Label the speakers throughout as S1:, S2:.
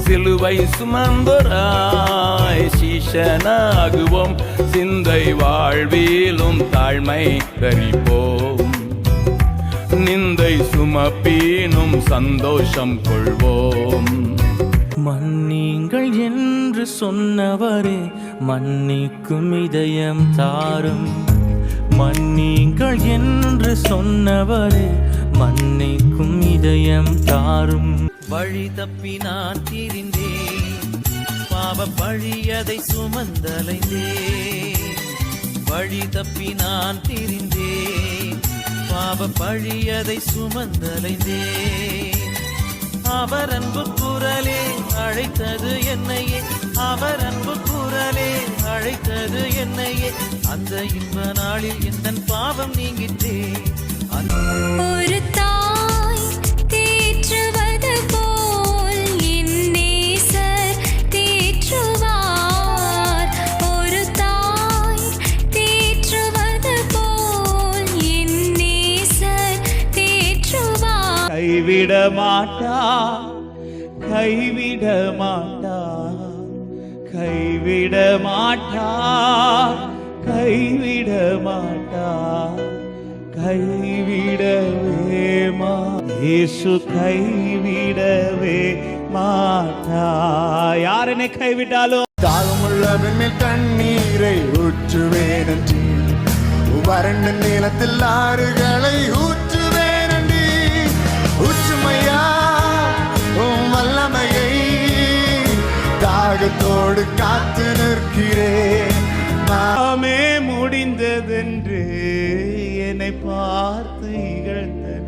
S1: சிலுவை சுமந்தோராய் சீஷனாகுவோம். சிந்தை வாழ்விலும் தாழ்மை கரிப்போம் நிந்தை சுமப்பீனும் சந்தோஷம் கொள்வோம்.
S2: மன்னீங்கள் என்று சொன்னவரே மன்னிக்கும் இதயம் தாரும். மன்னீங்கள் என்று சொன்னவரே மன்னிக்கும் இதயம் தாரும். வழி தப்பி நான் திரிந்தேன். பாவ பழியதை சுமந்தலைந்தேன். வழி தப்பி நான் திரிந்தேன். பாவ பழியதை சுமந்தலைந்தேன். அவர் அன்பு குரலே அழைத்தது என்னையே. அவர் அன்பு குரலே அழைத்தது என்னையே. அந்த இன்ப நாளில் எந்த பாவம் நீங்கிட்டே. அந்த
S3: ஒரு
S4: கைவிட மாட்டா கைவிட மாட்டா கைவிட மாட்டா கைவிட மாட்டா கைவிடவே மா இயேசு கைவிடவே மாட்டா. யார் என்னை கைவிட்டாலும்?
S5: தாகமுள்ளவன் வெண்மேல் தண்ணீரை ஊற்றுவேன் வறண்ட நீளத்தில் ஆறுகளை ஊற்று அம்மையா உம் வல்லமையை தாகத்தோடு காத்து நிற்கிறேன்.
S4: நாமே முடிந்ததென்று என்னை பார்த்து இகழ்ந்தன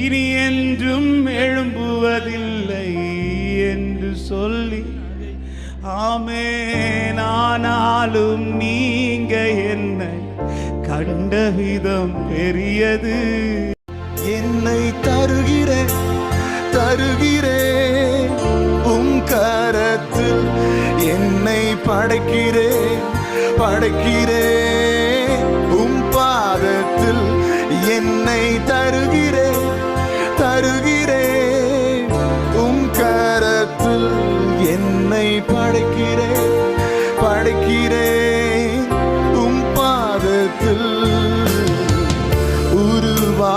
S4: இனி என்றும் எழும்புவதில்லை என்று சொல்லி ஆமே நானாலும் நீங்க என்னை கண்ட விதம் பெரியது.
S5: என்னை தருகிறேன் தருகிறேன் உம் கரத்தில் என்னை படைக்கிறேன் படைக்கிறேன்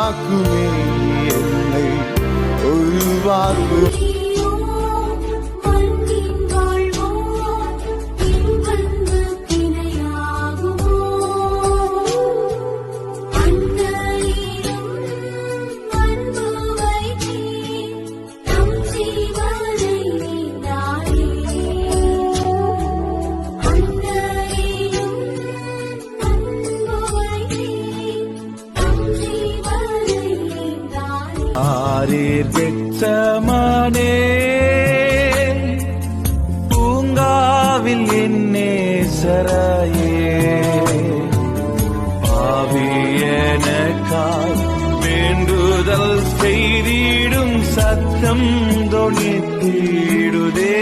S5: உருவாக்குமே என்னை. உருவாக்கு
S3: மண்ணின்
S4: ஆரீர் வெச்சமானே பூங்காவில் என்னே சராயே. பாவியனக்காய் வேண்டுதல் செய்திடும் சத்தம் தொழித்திடுதே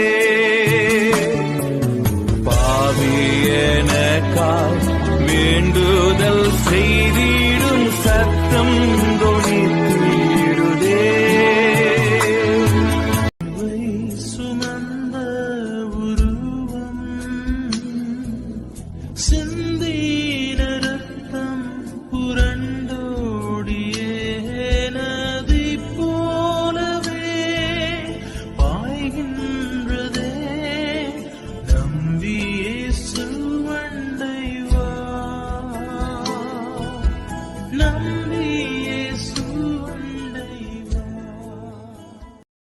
S4: பாவிய 真的